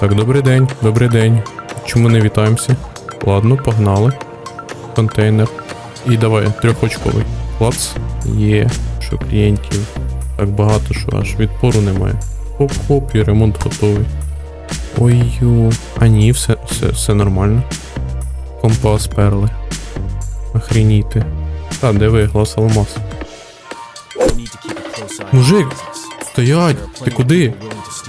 Так, добрий день, добрий день. Чому не вітаємося? Ладно, погнали. Контейнер. І давай, трьохочковий. Клац. Є, що клієнтів. Так багато, що аж відпору немає. Хоп-хоп, і ремонт готовий. Ой-ю. А ні, все, все, все нормально. Компас перли. Охреніти. Та, де ви, глас алмаз. Мужик, стоять! Ти куди?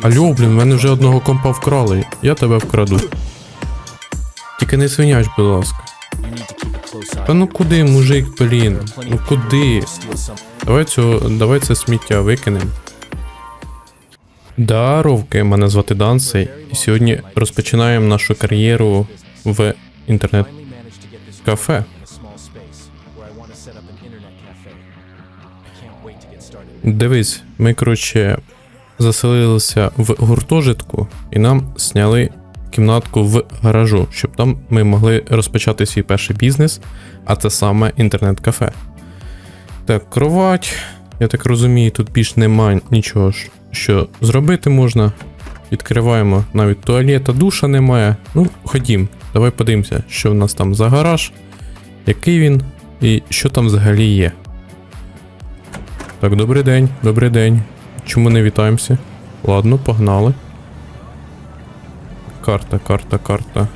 Алло, блін, в мене вже одного компа вкрали. Я тебе вкраду. Тільки не свиняч, будь ласка. Та ну куди, мужик, блін? Ну куди? Давай цього, давай це сміття викинемо. Даровки, мене звати Дансей, і сьогодні розпочинаємо нашу кар'єру в інтернет-кафе. Дивись, ми, коротше, заселилися в гуртожитку і нам зняли кімнатку в гаражу, щоб там ми могли розпочати свій перший бізнес, а це саме інтернет-кафе. Так, кровать. Я так розумію, тут більш немає нічого, що зробити можна. Відкриваємо навіть туалета, душа немає. Ну, ходім, давай подивимося, що в нас там за гараж, який він і що там взагалі є. Так, добрий день, добрий день. Чому не вітаємося? Ладно, погнали. Карта, карта, карта.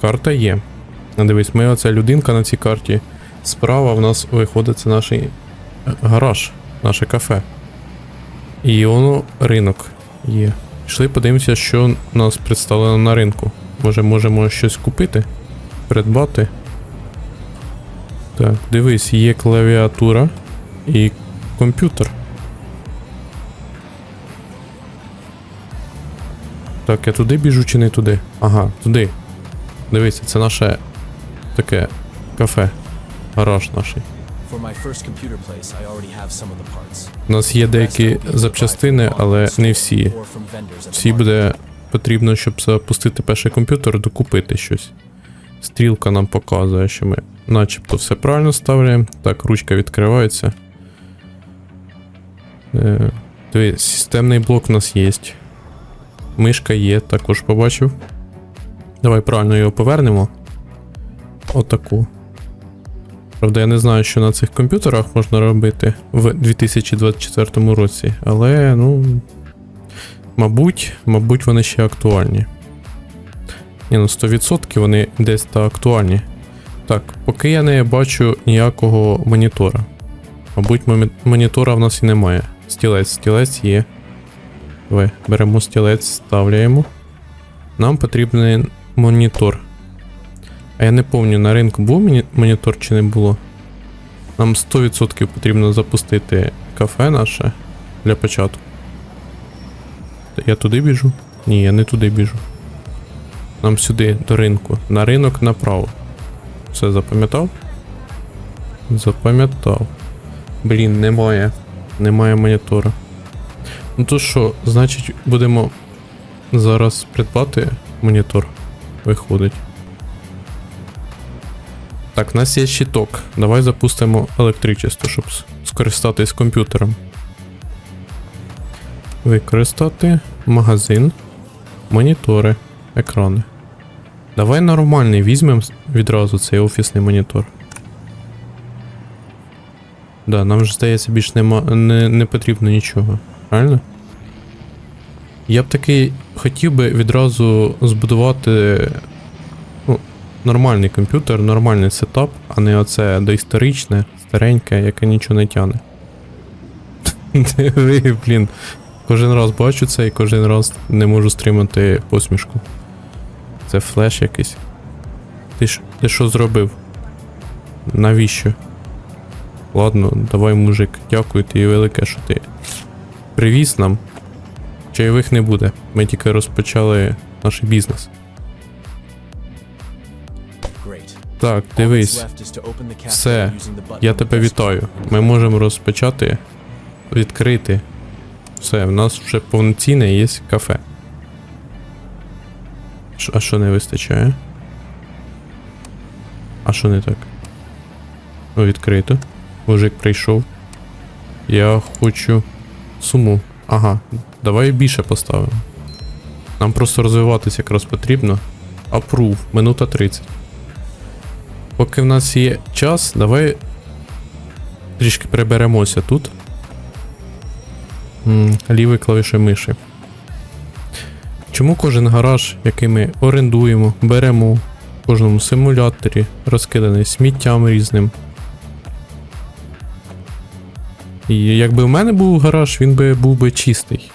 Карта є. Дивись, ми оця людинка на цій карті. Справа в нас виходить це наш гараж, наше кафе. І воно ринок є. Пішли подивимося, що нас представлено на ринку. Може, можемо щось купити, придбати. Так, дивись, є клавіатура і комп'ютер. Так, я туди біжу чи не туди? Ага, туди. Дивися, це наше таке кафе. Гараж наш. У нас є деякі запчастини, але не всі. Всі буде потрібно, щоб запустити перший комп'ютер, докупити щось. Стрілка нам показує, що ми начебто все правильно ставляємо. Так, ручка відкривається. Е, системний блок у нас є. Мишка є, також побачив. Давай правильно його повернемо. Отаку. Правда, я не знаю, що на цих комп'ютерах можна робити в 2024 році, але ну. Мабуть, мабуть, вони ще актуальні. Ні, ну 100% вони десь та актуальні. Так, поки я не бачу ніякого монітора. Мабуть, монітора в нас і немає. Стілець, стілець є. Давай, беремо стілець, ставляємо. Нам потрібен монітор. А я не пам'ятаю, на ринку був монітор чи не було. Нам 100% потрібно запустити кафе наше для початку. Я туди біжу? Ні, я не туди біжу. Нам сюди, до ринку. На ринок направо. Все запам'ятав? Запам'ятав. Блін, немає. Немає монітора. Ну то що, значить, будемо зараз придбати монітор. Виходить. Так, у нас є щиток. Давай запустимо електричество, щоб скористатись комп'ютером. Використати магазин, монітори, екрани. Давай нормальний візьмемо відразу цей офісний монітор. Да, нам ж здається, більш нема, не, не потрібно нічого. Правильно? Я б таки хотів би відразу збудувати ну, нормальний комп'ютер, нормальний сетап, а не оце доісторичне, стареньке, яке нічого не тяне. Диви, блін. Кожен раз бачу це і кожен раз не можу стримати посмішку. Це флеш якийсь. Ти ж ти що зробив? Навіщо? Ладно, давай, мужик, дякую тобі велике, що ти привіз нам. Чайових не буде. Ми тільки розпочали наш бізнес. Так, дивись, все. Я тебе вітаю. Ми можемо розпочати відкрити. Все, в нас вже повноцінне є кафе. Ш- А що не вистачає? А що не так? О, відкрито. Мужик прийшов. Я хочу суму. Ага, давай більше поставимо. Нам просто розвиватися якраз потрібно. Approve, минута 30. Поки в нас є час, давай трішки приберемося тут. Лівий клавішою миші. Чому кожен гараж, який ми орендуємо, беремо в кожному симуляторі, розкиданий сміттям різним. І якби в мене був гараж, він би був би чистий.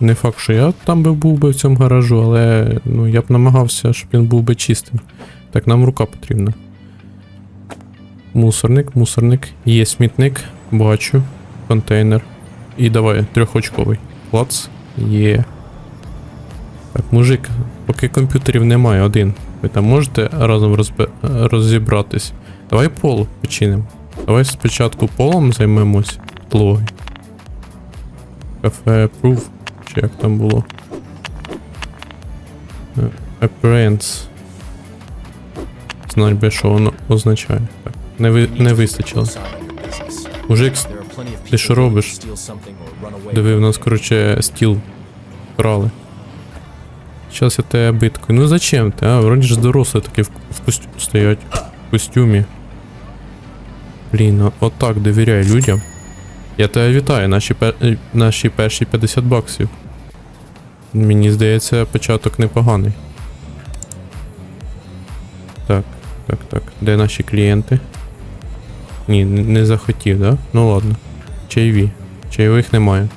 Не факт, що я там би був би в цьому гаражу, але ну, я б намагався, щоб він був би чистим. Так, нам рука потрібна. Мусорник, мусорник. Є смітник, бачу. Контейнер. І давай, трьохочковий. Клац. Є. Так, мужик, поки комп'ютерів немає, один. Ви там можете разом розбе... розібратись. Давай пол починимо. Давай спочатку полом займемось. Підлоги. Кафе Proof, чи як там було. Е, Appearance. Знать би, що воно означає. Так. Не, ви... не вистачило. Мужик, ти що робиш? Диви, в нас, короче, стіл брали. Зараз я тебе биткою. Ну зачем ти, а? Вроді ж дорослі такі в, в костю... стоять. В костюмі. Блін, отак довіряй людям. Я тебе вітаю, наші, пер... е, наші перші 50 баксів. Мені здається, початок непоганий. Так, так, так. Де наші клієнти? Ні, не захотів, да? Ну ладно. Чайві. Чайових немає.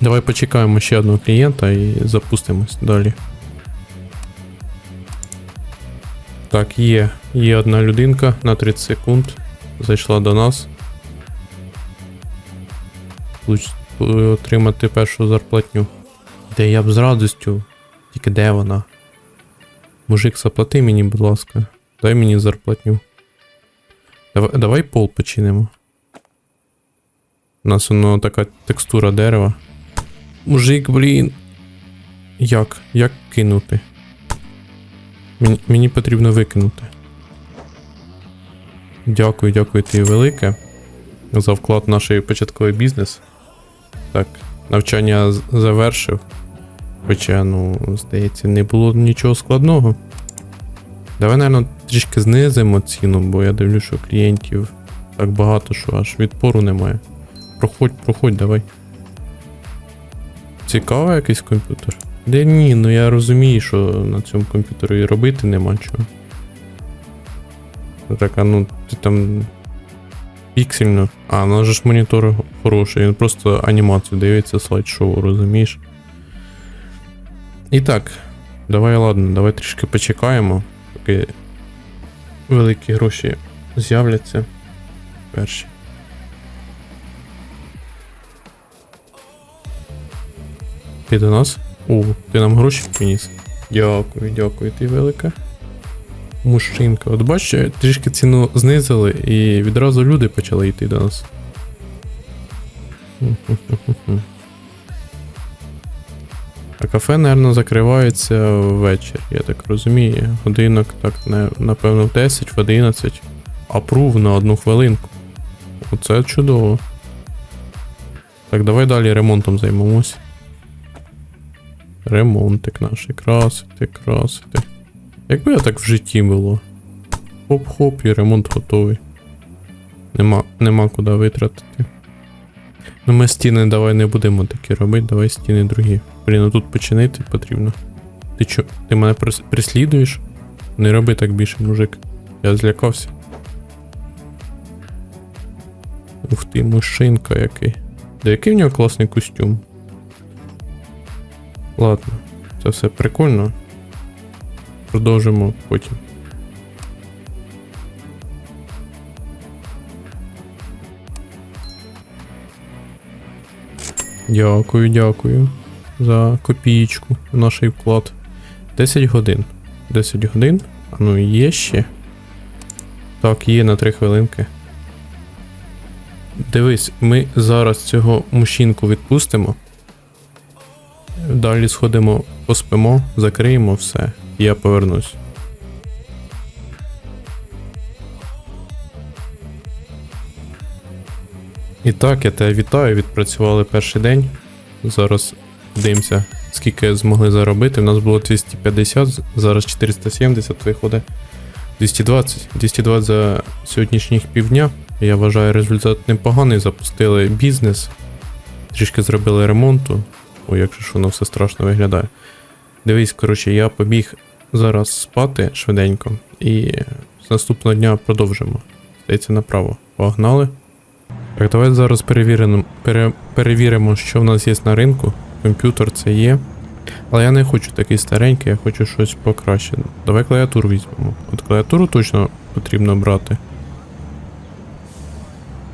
Давай почекаємо ще одного клієнта і запустимось далі. Так, є. Є одна людинка на 30 секунд. Зайшла до нас. Е, Отримати першу зарплатню. Де я б з радістю. Тільки де вона? Мужик, заплати мені, будь ласка. Дай мені зарплатню. Давай, давай пол починимо. У нас воно така текстура дерева. Мужик, блін. Як? Як кинути? Мені, мені потрібно викинути. Дякую, дякую тобі велике. За вклад в наш початковий бізнес. Так, навчання завершив. Хоча, ну, здається, не було нічого складного. Давай, напевно, трішки знизимо ціну, бо я дивлюсь, що клієнтів так багато, що аж відпору немає. Проходь, проходь, давай. Цікавий якийсь комп'ютер? Де ні, ну я розумію, що на цьому комп'ютері робити нема чого. Так, а ну ти там. Піксельно. А, ну же ж монітор хороший, він просто анімацію дивиться, слайд-шоу, розумієш? І так, давай ладно, давай трішки почекаємо, поки великі гроші з'являться. Перші. Ти до нас? О, ти нам гроші приніс. Дякую, дякую, ти велика. Мужчинка. От бачиш, трішки ціну знизили і відразу люди почали йти до нас. А кафе, напевно, закривається ввечері, я так розумію. Годинок, так, напевно, в 10, в 11. Апрув на одну хвилинку. Оце чудово. Так, давай далі ремонтом займемось. Ремонтик наш, красити, красити. Якби я так в житті було. Хоп-хоп, і ремонт готовий. Нема, нема куди витратити. Ну ми стіни давай не будемо такі робити, давай стіни другі. Блін, ну тут починити потрібно. Ти чо? Ти мене прис- прислідуєш? Не роби так більше, мужик. Я злякався. Ух ти, мужчинка який. Да який в нього класний костюм. Ладно, це все прикольно. Продовжимо потім. Дякую, дякую за копієчку в наш вклад. 10 годин. 10 годин. А ну є ще. Так, є на 3 хвилинки. Дивись, ми зараз цього мужчинку відпустимо. Далі сходимо, поспимо, закриємо все, і я повернусь. І так, я тебе вітаю, відпрацювали перший день. Зараз дивимося, скільки змогли заробити. У нас було 250, зараз 470 виходить. 220. 220 за сьогоднішніх півдня. Я вважаю, результат непоганий. Запустили бізнес. Трішки зробили ремонту. Ой, як же ж воно все страшно виглядає. Дивись, коротше, я побіг зараз спати швиденько і з наступного дня продовжимо. Здається, направо. Погнали. Так, давай зараз перевіримо, пере, перевіримо, що в нас є на ринку. Комп'ютер це є. Але я не хочу такий старенький, я хочу щось покраще. Давай клавіатуру візьмемо. От клавіатуру точно потрібно брати.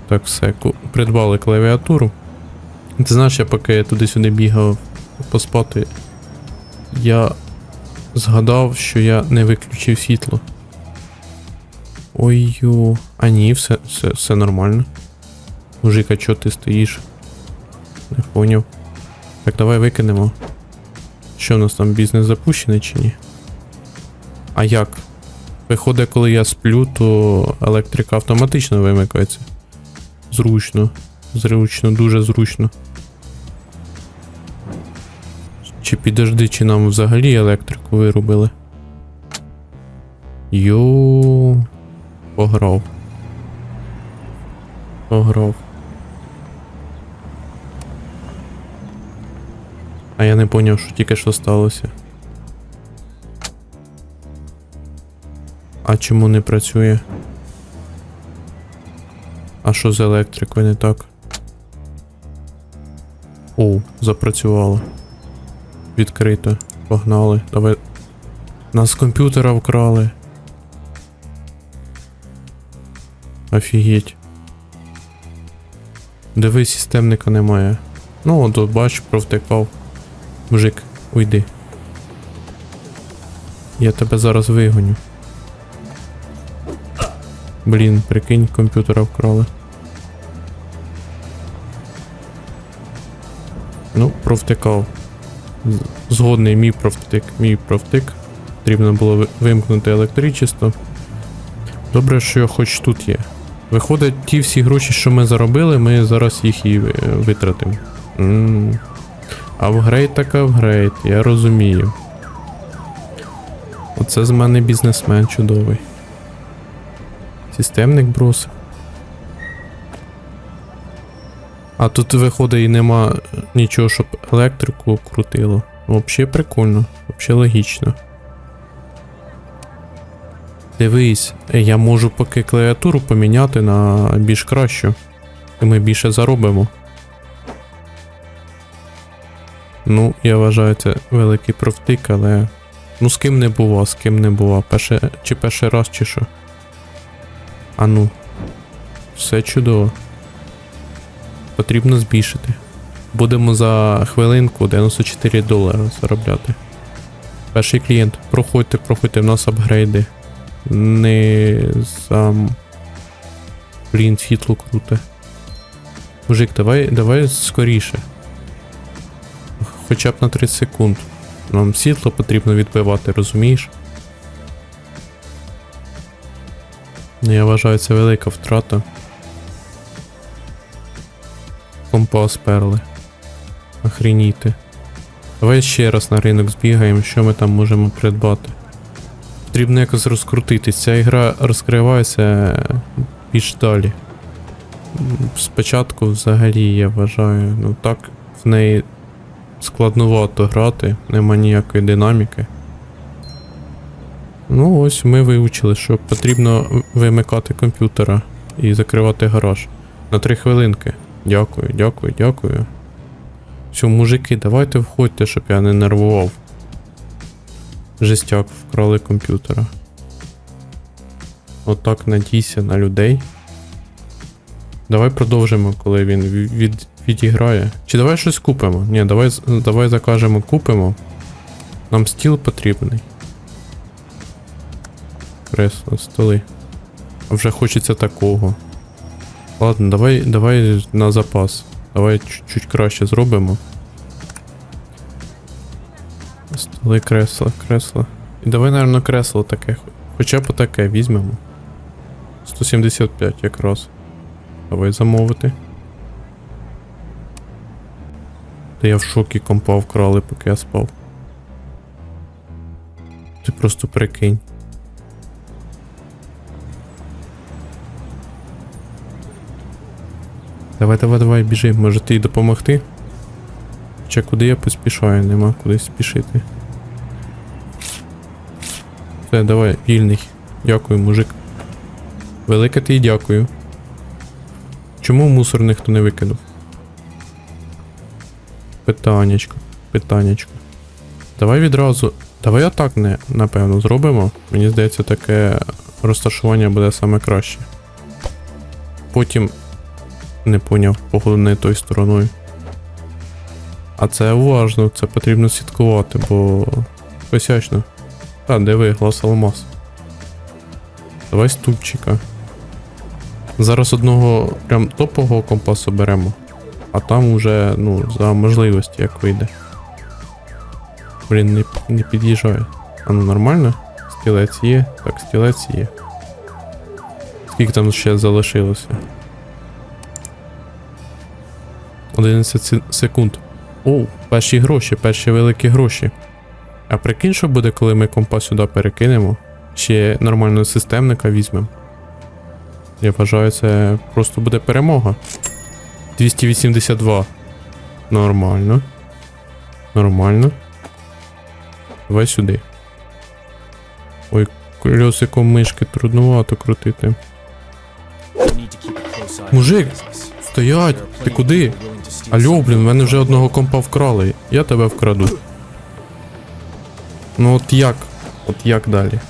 Так, все, придбали клавіатуру. Ти знаєш, я поки я туди-сюди бігав поспати, я згадав, що я не виключив світло. Ой-ю. А ні, все, все, все нормально. Мужик, а чо ти стоїш? Не поняв. Так, давай викинемо. Що у нас там бізнес запущений чи ні? А як? Виходить, коли я сплю, то електрика автоматично вимикається. Зручно. Зручно, дуже зручно. Чи підожди, чи нам взагалі електрику вирубили? Йо. Пограв. Пограв. А я не поняв, що тільки що сталося. А чому не працює? А що з електрикою не так? О, запрацювало. Відкрито. Погнали. Давай. Нас комп'ютера вкрали. Офігеть. Дивись, системника немає. Ну, от бач, провтикав. Мужик, уйди. Я тебе зараз вигоню. Блін, прикинь, комп'ютера вкрали. Ну, провтикав. Згодний мій провтик, мій провтик. Потрібно було вимкнути електричество. Добре, що хоч тут є. Виходить, ті всі гроші, що ми заробили, ми зараз їх і витратимо. М. Апгрейд так апгрейд, я розумію. Оце з мене бізнесмен чудовий. Системник бросив. А тут виходить і нема нічого, щоб електрику крутило. Взагалі прикольно, взагалі логічно. Дивись, я можу поки клавіатуру поміняти на більш кращу. І ми більше заробимо. Ну, я вважаю, це великий провтик, але. Ну, з ким не бува, з ким не бува. Перше, чи перший раз, чи що. А ну. Все чудово. Потрібно збільшити. Будемо за хвилинку 94 долари заробляти. Перший клієнт. Проходьте, проходьте, в нас апгрейди. Не сам. Блін, світло круте. Мужик, давай, давай скоріше. Хоча б на 30 секунд. Нам світло потрібно відбивати, розумієш? Ну, я вважаю, це велика втрата. Компас перли. Охреніти. Давай ще раз на ринок збігаємо, що ми там можемо придбати. Потрібно якось розкрутитись. Ця ігра розкривається більш далі. Спочатку взагалі я вважаю, ну так в неї складновато грати, нема ніякої динаміки. Ну, ось ми вивчили, що потрібно вимикати комп'ютера і закривати гараж. На три хвилинки. Дякую, дякую, дякую. Все, мужики, давайте входьте, щоб я не нервував. Жестяк вкрали комп'ютера. Отак надійся на людей. Давай продовжимо, коли він ві- від, відіграє. Чи давай щось купимо? Ні, давай, давай закажемо, купимо. Нам стіл потрібний. Кресло, столи. Вже хочеться такого. Ладно, давай, давай на запас. Давай чуть-чуть краще зробимо. Столи, кресла, кресла. І давай, наверное, кресло таке. Хоча б таке візьмемо. 175 якраз. Давай замовити. Та я в шокі компа вкрали, поки я спав. Ти просто прикинь. Давай, давай, давай, біжи, може ти допомогти? Хоча куди я поспішаю, нема куди спішити. Все, давай, вільний. Дякую, мужик. Велике ти дякую. Чому мусор ніхто не викинув? Питаннячко, питаннячко. Давай відразу. Давай отак не, напевно, зробимо. Мені здається, таке розташування буде саме краще. Потім. Не поняв, походу не той стороною. А це уважно, це потрібно слідкувати, бо. Косячно. Та, диви, глаз алмаз. Давай ступчика. Зараз одного прям топового компасу беремо. А там уже, ну, за можливості як вийде. Блін, не, не під'їжджає. А ну нормально? Стілець є. Так, стілець є. Скільки там ще залишилося? 11 секунд. О, перші гроші, перші великі гроші. А прикинь, що буде, коли ми компа сюди перекинемо? Ще нормального системника візьмемо. Я вважаю, це просто буде перемога. 282. Нормально. Нормально. Давай сюди. Ой, колесиком мишки трудновато крутити. Мужик. Стоять! Ти куди? Алло, блін, в мене вже одного компа вкрали. Я тебе вкраду. Ну от як? От як далі?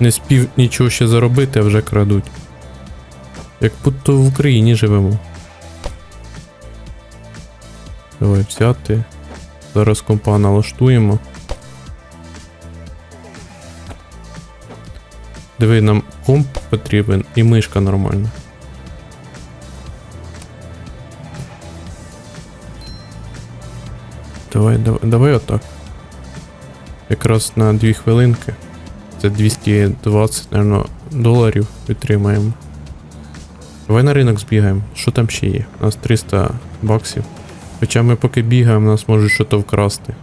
Не спів нічого ще заробити, а вже крадуть. Як будто в Україні живемо. Давай взяти. Зараз компа налаштуємо. Диви, нам комп потрібен і мишка нормальна. Давай, давай, давай отак. Якраз на 2 хвилинки. Це 220, наверное, доларів підтримаємо. Давай на ринок збігаємо. Що там ще є? У нас 300 баксів. Хоча ми поки бігаємо, нас можуть щось вкрасти.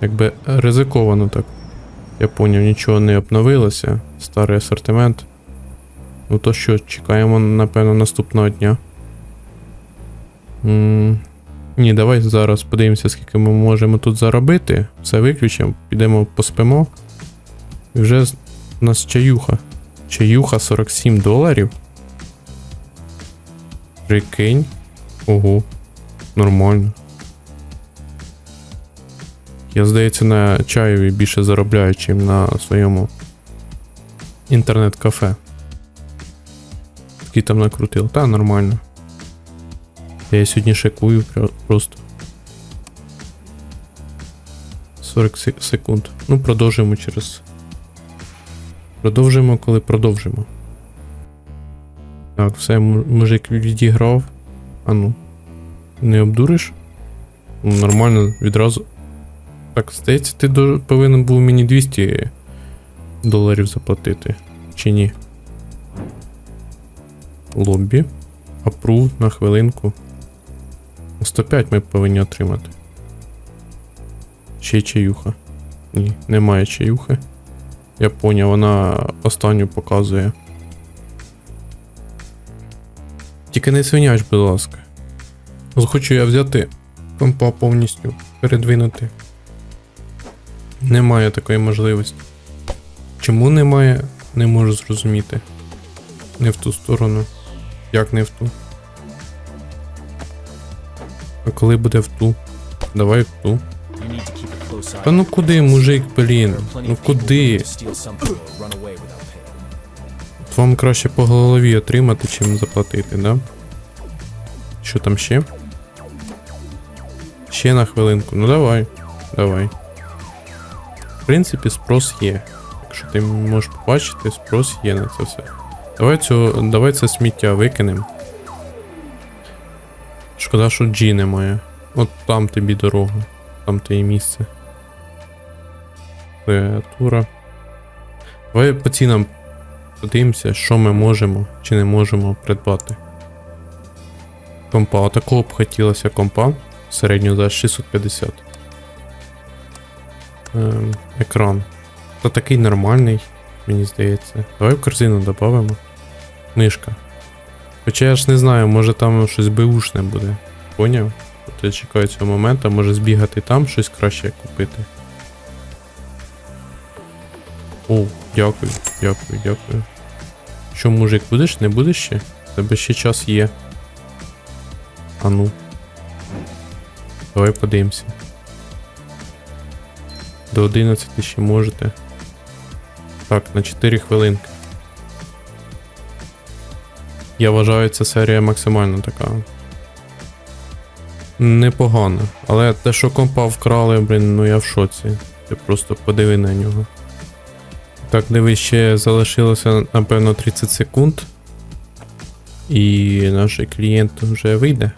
Якби ризиковано так. Я поняв, нічого не обновилося. Старий асортимент. Ну то що, чекаємо, напевно, наступного дня. Ні, давай зараз подивимося, скільки ми можемо тут заробити. Все виключимо, підемо поспимо. І вже у нас чаюха. Чаюха 47 доларів. Прикинь. Ого. Нормально. Я, здається, на чаєві більше заробляю, ніж на своєму інтернет-кафе. Такий там накрутив. Та, нормально. Я сьогодні шикую просто. 40 секунд. Ну, продовжуємо через. Продовжуємо, коли продовжимо. Так, все, мужик відіграв. А ну. Не обдуриш? Ну, Нормально, відразу. Так, здається, ти повинен був мені 200 доларів заплатити. Чи ні? Лоббі. Апру на хвилинку. 105 ми повинні отримати. Ще чаюха. Ні, немає чаюхи. Я поняв, вона останню показує. Тільки не свиняч, будь ласка. Захочу я взяти компа повністю передвинути. Немає такої можливості. Чому немає, не можу зрозуміти. Не в ту сторону. Як не в ту? А коли буде в ту? Давай в ту. Та ну куди, мужик, блін? Ну куди? От Вам краще по голові отримати, чим заплатити, да? Що там ще? Ще на хвилинку. Ну давай. Давай. В принципі, спрос є. Якщо ти можеш побачити, спрос є на це все. Давай цього, давай це сміття викинемо. Шкода, що G немає. От там тобі дорога. Там твоє місце. Креатура. Давай по цінам подивимося, що ми можемо чи не можемо придбати. Компа, отакого б хотілося компа. Середню за 650. Ем, екран. Та такий нормальний, мені здається. Давай в корзину додамо. Мишка. Хоча я ж не знаю, може там щось беушне буде. Поняв? От я чекаю цього моменту, може збігати там щось краще купити. О, дякую, дякую, дякую. Що, мужик, будеш? Не будеш ще? Тебе ще час є. А ну. Давай подивимося. До 11 ще можете. Так, на 4 хвилинки. Я вважаю, ця серія максимально така. Непогана. Але те, що компа вкрали, блін, ну я в шоці. Ти просто подиви на нього. Так, дивись, ще залишилося, напевно, 30 секунд. І наш клієнт вже вийде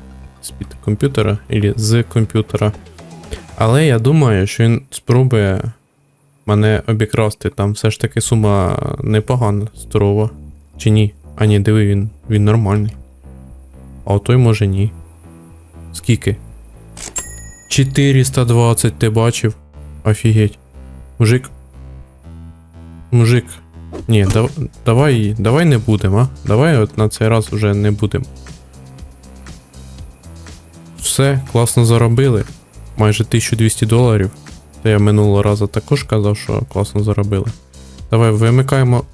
з-під комп'ютера, або з комп'ютера. Але я думаю, що він спробує мене обікрасти. Там все ж таки сума непогана, здорова. Чи ні? А ні, диви, він, він нормальний. А той може ні. Скільки? 420 ти бачив? Офігеть. Мужик. Мужик. Ні, дав, давай, давай не будемо, а? Давай от на цей раз вже не будемо. Все, класно заробили. Майже 1200 доларів. Та я минулого разу також казав, що класно заробили. Давай вимикаємо.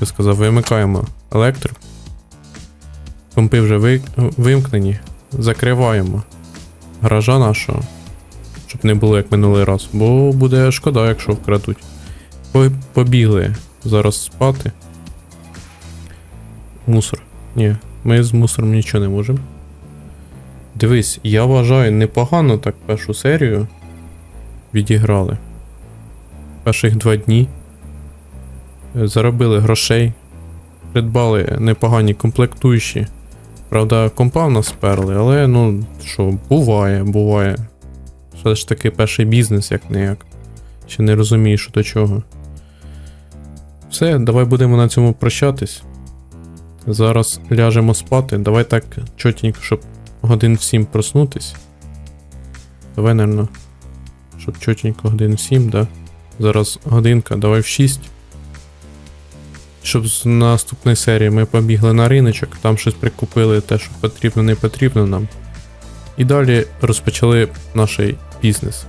Я сказав, вимикаємо електрику. Компи вже ви, вимкнені. Закриваємо гаража нашого. Щоб не було як минулий раз. Бо буде шкода, якщо вкрадуть. Побігли зараз спати. Мусор. Ні, ми з мусором нічого не можемо. Дивись, я вважаю, непогано так першу серію відіграли. Перших два дні. Е, Заробили грошей. Придбали непогані комплектуючі. Правда, компа в нас сперли, але ну що, буває, буває. Все ж таки перший бізнес, як не як. Ще не розумію, що до чого. Все, давай будемо на цьому прощатись. Зараз ляжемо спати. Давай так чотенько, щоб годин в 7 проснутись. Давай, наверно, щоб чотенько годин в 7, да? Зараз годинка, давай в 6. Щоб з наступної серії ми побігли на риночок, там щось прикупили, те, що потрібно, не потрібно нам. І далі розпочали наш бізнес.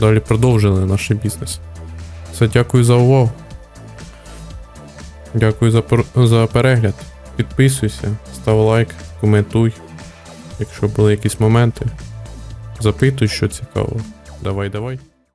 Далі продовжили наш бізнес. Все, дякую за увагу. Дякую за, за перегляд. Підписуйся, став лайк, коментуй. Якщо були якісь моменти, запитуй, що цікаво. Давай, давай.